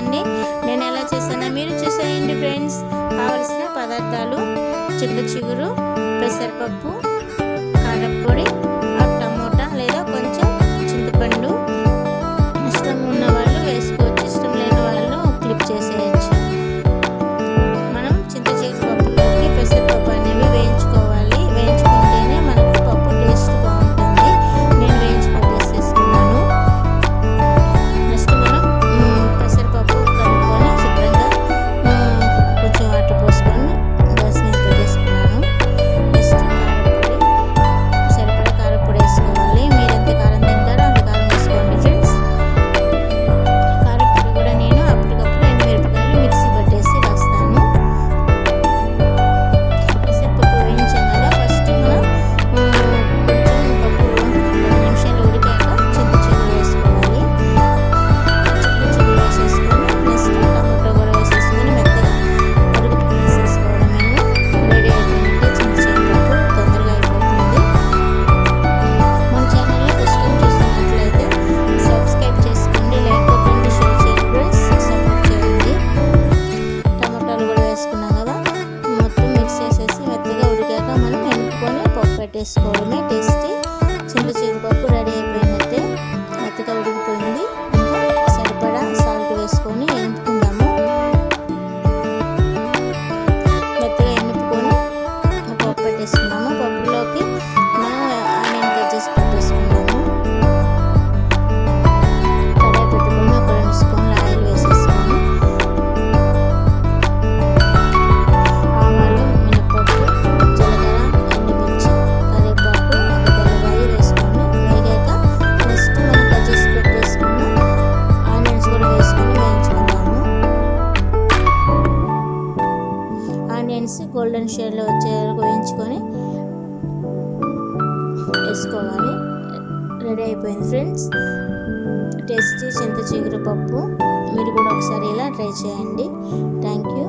చూడండి నేను ఎలా చేస్తానో మీరు చూసేయండి ఫ్రెండ్స్. కావలసిన పదార్థాలు చిన్న చిగురు పెసరపప్పు కారపొడి పెట్టేసుకొని టేస్ట్ చింత చిరుపప్పు ఆనియన్స్ గోల్డెన్ షేడ్లో వచ్చే వేయించుకొని వేసుకోవాలి. రెడీ అయిపోయింది ఫ్రెండ్స్ టేస్టీ చింత చిగురు పప్పు మీరు కూడా ఒకసారి ఇలా ట్రై చేయండి. Thank you